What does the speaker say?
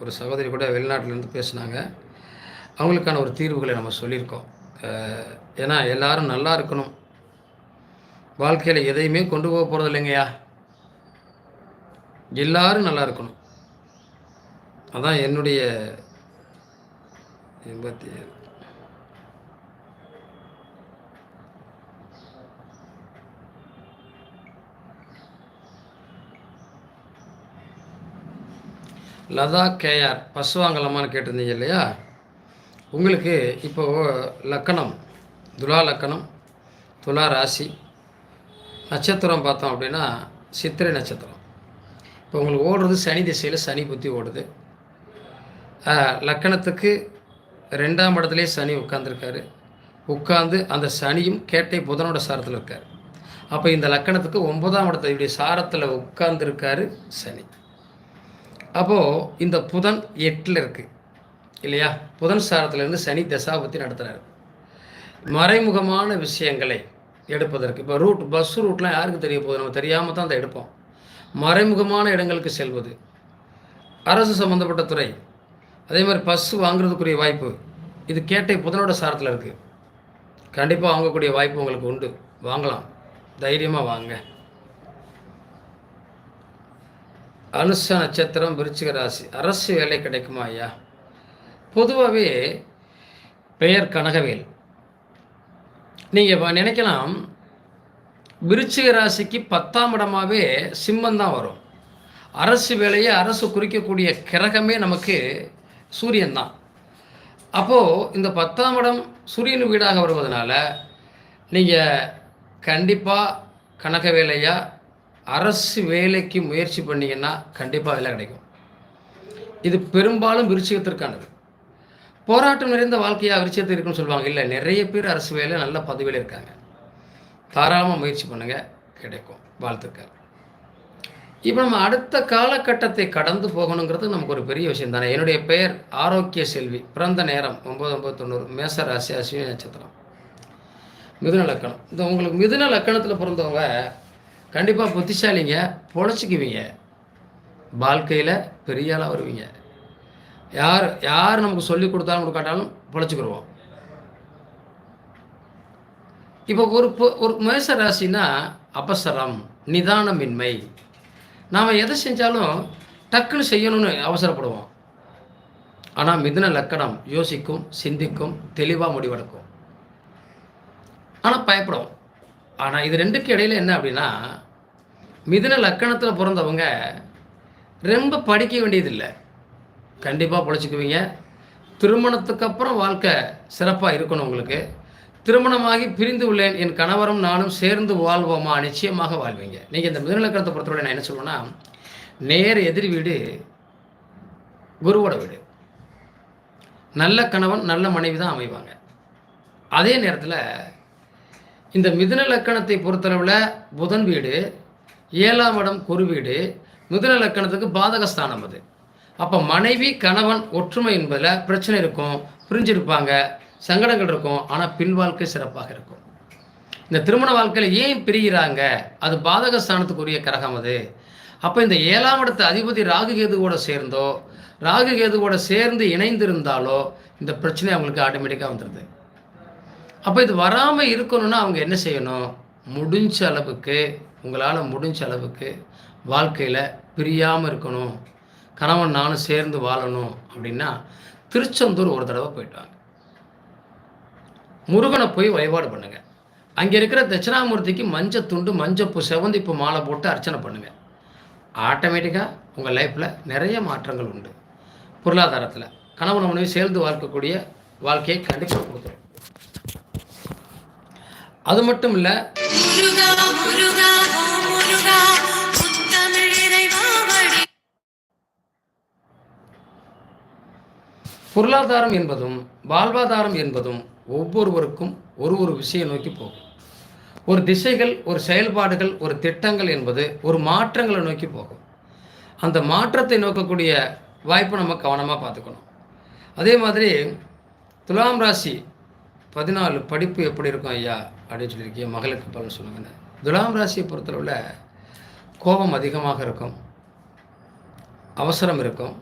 ஒரு சகோதரி கூட வெளிநாட்டிலேருந்து பேசுனாங்க. அவங்களுக்கான ஒரு தீர்வுகளை நம்ம சொல்லியிருக்கோம். ஏன்னா எல்லாரும் நல்லா இருக்கணும். வாழ்க்கையில் எதையுமே கொண்டு போக போகிறது இல்லைங்கய்யா. எல்லாரும் நல்லா இருக்கணும். அதான் என்னுடைய எண்பத்தி ஏழு. லதா கேஆர் பசு வாங்கலாமான்னு கேட்டிருந்தீங்க இல்லையா? உங்களுக்கு இப்போ லக்கணம் துலா லக்கணம் துலா ராசி நட்சத்திரம் பார்த்தோம் அப்படின்னா சித்திரை நட்சத்திரம். இப்போ உங்களுக்கு ஓடுறது சனி திசையில் சனி புத்தி ஓடுது. லக்கணத்துக்கு ரெண்டாம் இடத்துலேயே சனி உட்காந்துருக்காரு உட்காந்து அந்த சனியும் கேட்டை புதனோட சாரத்தில் இருக்கார். அப்போ இந்த லக்கணத்துக்கு ஒன்பதாம் இடத்துல இப்படி சாரத்தில் உட்கார்ந்துருக்காரு சனி. அப்போது இந்த புதன் எட்டில் இருக்குது இல்லையா? புதன் சாரத்திலேருந்து சனி தசாபத்தி நடத்துகிறார் மறைமுகமான விஷயங்களை எடுப்பதற்கு. இப்போ ரூட் பஸ் ரூட்லாம் யாருக்கு தெரிய போகுது? நம்ம தெரியாமல் தான் அதை எடுப்போம். மறைமுகமான இடங்களுக்கு செல்வது. அரசு சம்மந்தப்பட்ட துறை. அதே மாதிரி பஸ் வாங்குறதுக்குரிய வாய்ப்பு. இது கேட்டை புதனோட சாரத்தில் இருக்குது கண்டிப்பாக வாங்கக்கூடிய வாய்ப்பு உங்களுக்கு உண்டு. வாங்கலாம். தைரியமாக வாங்க. அனுச நட்சத்திரம் விருச்சிக ராசி. அரசு வேலை கிடைக்குமா ஐயா? பொதுவாகவே பெயர் கனகவேல். நீங்கள் நினைக்கலாம் விருச்சிக ராசிக்கு பத்தாம் இடமாகவே சிம்மம் தான் வரும். அரசு வேலையை அரசு குறிக்கக்கூடிய கிரகமே நமக்கு சூரியன் தான். அப்போது இந்த பத்தாம் இடம் சூரியன் வீடாக வருவதனால நீங்கள் கண்டிப்பாக கனக வேலையாக அரசு வேலைக்கு முயற்சி பண்ணிங்கன்னா கண்டிப்பாக வேலை கிடைக்கும். இது பெரும்பாலும் விருச்சிகத்திற்கானது. போராட்டம் நிறைந்த வாழ்க்கையாக விருச்சிகத்தில் இருக்குன்னு சொல்லுவாங்க. இல்லை நிறைய பேர் அரசு வேலை நல்ல பதவியில் இருக்காங்க. தாராளமாக முயற்சி பண்ணுங்கள் கிடைக்கும். வாழ்த்துக்கள். இப்போ நம்ம அடுத்த காலகட்டத்தை கடந்து போகணுங்கிறது நமக்கு ஒரு பெரிய விஷயம் தானே. என்னுடைய பெயர் ஆரோக்கிய செல்வி. பிறந்த நேரம் ஒம்பது ஒம்பது தொண்ணூறு மேச ராசி அஸ்வினி நட்சத்திரம். மிதுன லக்கணம். இந்த உங்களுக்கு மிதுன லக்கணத்தில் பிறந்தவங்க கண்டிப்பாக புத்திசாலிங்க பொழைச்சிக்குவீங்க வாழ்க்கையில் பெரிய ஆளாக வருவீங்க. யார் யார் நமக்கு சொல்லி கொடுத்தாலும் கொடுக்காட்டாலும் பொழைச்சிக்கிடுவோம் இப்போ ஒரு பொ- ஒரு மேச ராசினா அபசரம் நிதானமின்மை. நாம் எதை செஞ்சாலும் டக்குன்னு செய்யணும்னு அவசரப்படுவோம். ஆனால் மிதுன லக்கணம் யோசிக்கும் சிந்திக்கும் தெளிவாக முடிவெடுக்கும். ஆனால் பயப்படும் ஆனால் இது ரெண்டுக்கு இடையில என்ன அப்படின்னா மிதுன லக்கணத்தில் பிறந்தவங்க ரொம்ப படிக்க வேண்டியதில்லை. கண்டிப்பாக பொழைச்சிக்குவீங்க. திருமணத்துக்கு அப்புறம் வாழ்க்கை சிறப்பாக இருக்கணும் உங்களுக்கு. திருமணமாகி பிரிந்து உள்ளேன் என் கணவரும் நானும் சேர்ந்து வாழ்வோமா? நிச்சயமாக வாழ்வீங்க. நீங்கள் இந்த மிதுனலக்கணத்தை பொறுத்தவரை நான் என்ன சொல்லுவேன்னா நேர் எதிர் வீடு குருவோட வீடு. நல்ல கணவன் நல்ல மனைவி தான் அமைவாங்க. அதே நேரத்தில் இந்த மிதுன லக்கணத்தை பொறுத்தளவில் புதன் வீடு ஏழாம் இடம் குரு வீடு மிதுன லக்கணத்துக்கு பாதகஸ்தானம் அது. அப்போ மனைவி கணவன் ஒற்றுமை என்பதில் பிரச்சனை இருக்கும் பிரிஞ்சிருப்பாங்க சங்கடங்கள் இருக்கும் ஆனால் பின் வாழ்க்கை சிறப்பாக இருக்கும். இந்த திருமண வாழ்க்கையில் ஏன் பிரிகிறாங்க அது பாதகஸ்தானத்துக்குரிய கிரகம் அது. அப்போ இந்த ஏழாம் இடத்து அதிபதி ராகு கேதுவோட சேர்ந்தோ ராகு கேதுவோட சேர்ந்து இணைந்திருந்தாலோ இந்த பிரச்சனை அவங்களுக்கு ஆட்டோமேட்டிக்காக வந்துடுது அப்போ இது வராமல் இருக்கணும்னா அவங்க என்ன செய்யணும்? முடிஞ்ச அளவுக்கு உங்களால் முடிஞ்ச அளவுக்கு வாழ்க்கையில் பிரியாமல் இருக்கணும். கணவன் நானும் சேர்ந்து வாழணும் அப்படின்னா திருச்செந்தூர் ஒரு தடவை போயிட்டாங்க. முருகனை போய் வழிபாடு பண்ணுங்கள் அங்கே இருக்கிற தட்சிணாமூர்த்திக்கு மஞ்சள் துண்டு மஞ்சப்பூ செவந்திப்பு மாலை போட்டு அர்ச்சனை பண்ணுங்கள் ஆட்டோமேட்டிக்காக உங்கள் லைஃப்பில் நிறைய மாற்றங்கள் உண்டு. பொருளாதாரத்தில் கணவன் மனைவி சேர்ந்து வாழ்க்கக்கூடிய வாழ்க்கையை கண்டிப்பாக கொடுத்துரும். அது மட்டும் இல்லை பொருளாதாரம் என்பதும் வாழ்வாதாரம் என்பதும் ஒவ்வொருவருக்கும் ஒரு ஒரு விஷயம் நோக்கி போகும். ஒரு திசைகள் ஒரு செயல்பாடுகள் ஒரு திட்டங்கள் என்பது ஒரு மாற்றங்களை நோக்கி போகும். அந்த மாற்றத்தை நோக்கக்கூடிய வாய்ப்பை நம்ம கவனமாக பார்த்துக்கணும். அதே மாதிரி துலாம் ராசி பதினாலு படிப்பு எப்படி இருக்கும் ஐயா? அப்படின்னு சொல்லியிருக்கீங்க. மகளுக்கு பலன் சொல்லுங்கன்னு. துலாம் ராசியை பொறுத்தளவில் கோபம் அதிகமாக இருக்கும். அவசரம் இருக்கும்.